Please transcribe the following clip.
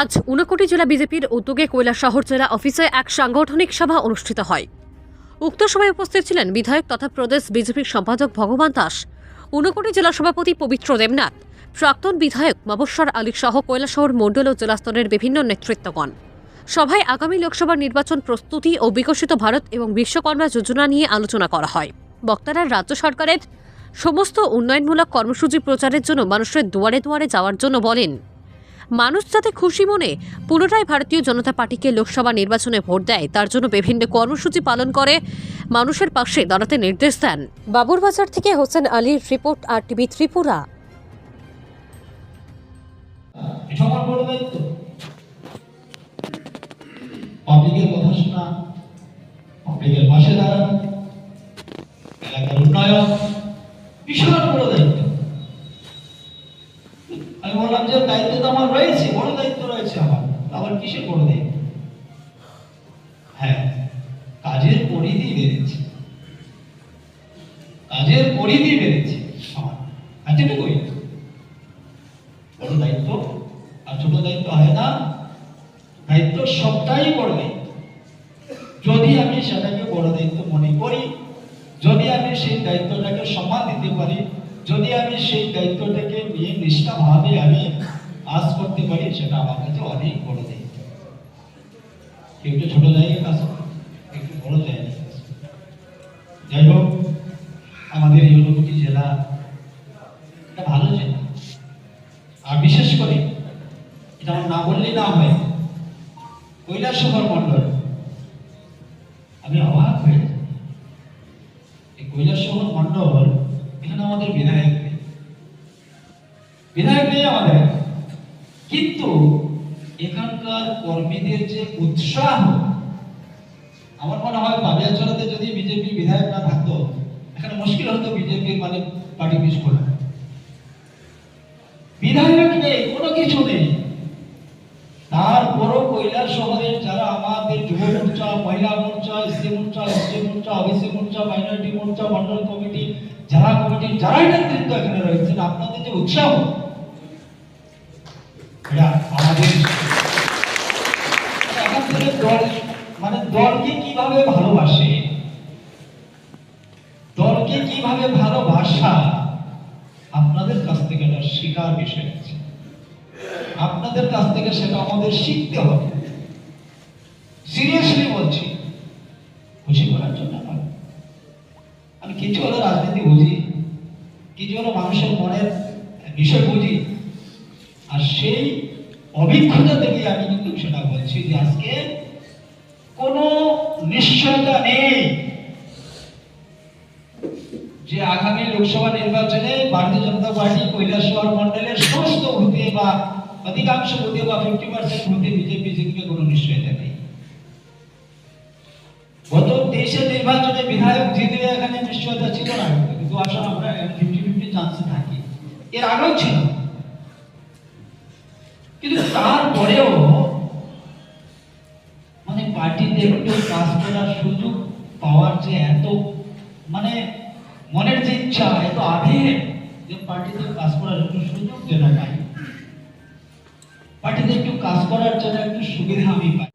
আজ উনকোটি জেলা বিজেপির উদ্যোগে শহর জেলা অফিসে এক সাংগঠনিক সভা অনুষ্ঠিত হয়। উক্ত সভায় উপস্থিত ছিলেন বিধায়ক তথা প্রদেশ বিজেপির সম্পাদক ভগবান দাস। উনকোটি জেলা সভাপতি পবিত্র দেবনাথ, প্রাক্তন বিধায়ক মবস্বর আলী সহ শহর মণ্ডল ও জেলা স্তরের বিভিন্ন নেতৃত্বগণ। সভায় আগামী লোকসভা নির্বাচন প্রস্তুতি ও বিকশিত ভারত এবং বিশ্বকর্মা যোজনা নিয়ে আলোচনা করা হয়। বক্তারা রাজ্য সরকারের সমস্ত উন্নয়নমূলক কর্মসূচি প্রচারের জন্য মানুষের দুয়ারে দুয়ারে যাওয়ার জন্য বলেন মানুষ যাতে খুশি মনে পুনরায় ভারতীয় জনতা পার্টিকে লোকসভা নির্বাচনে ভোট দেয় তার জন্য বিভিন্ন কর্মসূচি পালন করে মানুষের পাশে দাঁড়াতে নির্দেশ দেন। বাবুরবাজার থেকে হোসেন আলীর রিপোর্ট আর টিভি ত্রিপুরা পাবলিকের কথা শোনা পাবলিকের পাশে দাঁড়ানো এলাকার উন্নয়ন বিশাল বড় দায়িত্ব আমি বললাম যে দায়িত্ব তো আমার রয়েছে বড় দায়িত্ব রয়েছে আমার কিসের বড় দায়িত্ব হ্যাঁ কাজের পরিধি বেড়েছে। কাজের পরিধি বেড়েছে। আমার আছে এটুকুই বড় দায়িত্ব আর ছোট দায়িত্ব হয় না। দায়িত্ব সবটাই বড় দায়িত্ব। যদি আমি সেটাকে বড় দায়িত্ব মনে করি, যদি আমি সেই দায়িত্বটাকে সম্মান দিতে পারি, যদি আমি সেই দায়িত্বটাকে নিয়ে নিষ্ঠাভাবে আমি কাজ করতে পারি, সেটা আমার কাছে অনেক বড় দায়িত্ব। একটু ছোট জায়গায় কাজ একটু বড় জায়গায় কাজ যাই হোক, আমাদের এই জেলা একটা ভালো জেলা। আর বিশেষ করে, এটা আমার না বললেই না হয়, কৈলাসহর মন্ডল আমি অবাক হয়ে। এই কৈলাসহর মন্ডল এখানে আমাদের বিধায়ক নেই। বিধায়ক নেই আমাদের, কিন্তু এখানকার কর্মীদের যে উৎসাহ, আমার মনে হয় পাবিয়াচড়াতে যদি বিজেপি বিধায়ক না থাকতো, এখানে মুশকিল হতো বিজেপির মানে পার্টি পিছ করা। বিধায়ক নেই, কোনো কিছু নেই। তারপরও কৈলাস শহরের যারা আমাদের যুব মোর্চা, মহিলা মোর্চা, এসসি মোর্চা, এসটি মোর্চা, ওবিসি মোর্চা, মাইনরিটি মোর্চা, মন্ডল কমিটি, যারা কমিটি, যারাই নেতৃত্ব এখানে রয়েছেন, আপনাদের যে উৎসাহ আমাদের এখান থেকে দল মানে দলকে কীভাবে ভালোবাসে? দলকে কীভাবে ভালোবাসা? আপনাদের কাছ থেকে এটা শেখার বিষয় আছে আপনাদের কাছ থেকে সেটা আমাদের শিখতে হবে। সিরিয়াসলি বলছি। খুশি করার জন্য নয়। আমি কিছু হলো রাজনীতি বুঝি, কিছু হলো মানুষের মনের বিষয় বুঝি। আর সেই অভিজ্ঞতা থেকে আমি কিন্তু সেটা বলছি যে আজকে কোনো নিশ্চয়তা নেই যে আগামী লোকসভা নির্বাচনে ভারতীয় জনতা পার্টি কৈলাসহর মন্ডলের সমস্ত ভূতে বা অধিকাংশ ভূতে বা ফিফটি পার্সেন্ট ভূতে বিজেপি জিতবে কোনো নিশ্চয়তা নেই। গত তেইশের নির্বাচনে বিধায়ক জিতবে এখানে নিশ্চয়তা ছিল না, কিন্তু আসলে আমরা ফিফটি ফিফটি চান্সে থাকি। এর আগেও ছিল। কিন্তু তারপরেও কাজ করার সুযোগ পাওয়ার যে এত মানে মনের যে ইচ্ছা এত আবেগ যে পার্টিতে কাজ করার একটু সুযোগ যেন পাই পার্টিতে একটু কাজ করার জন্য একটু সুবিধা আমি পাই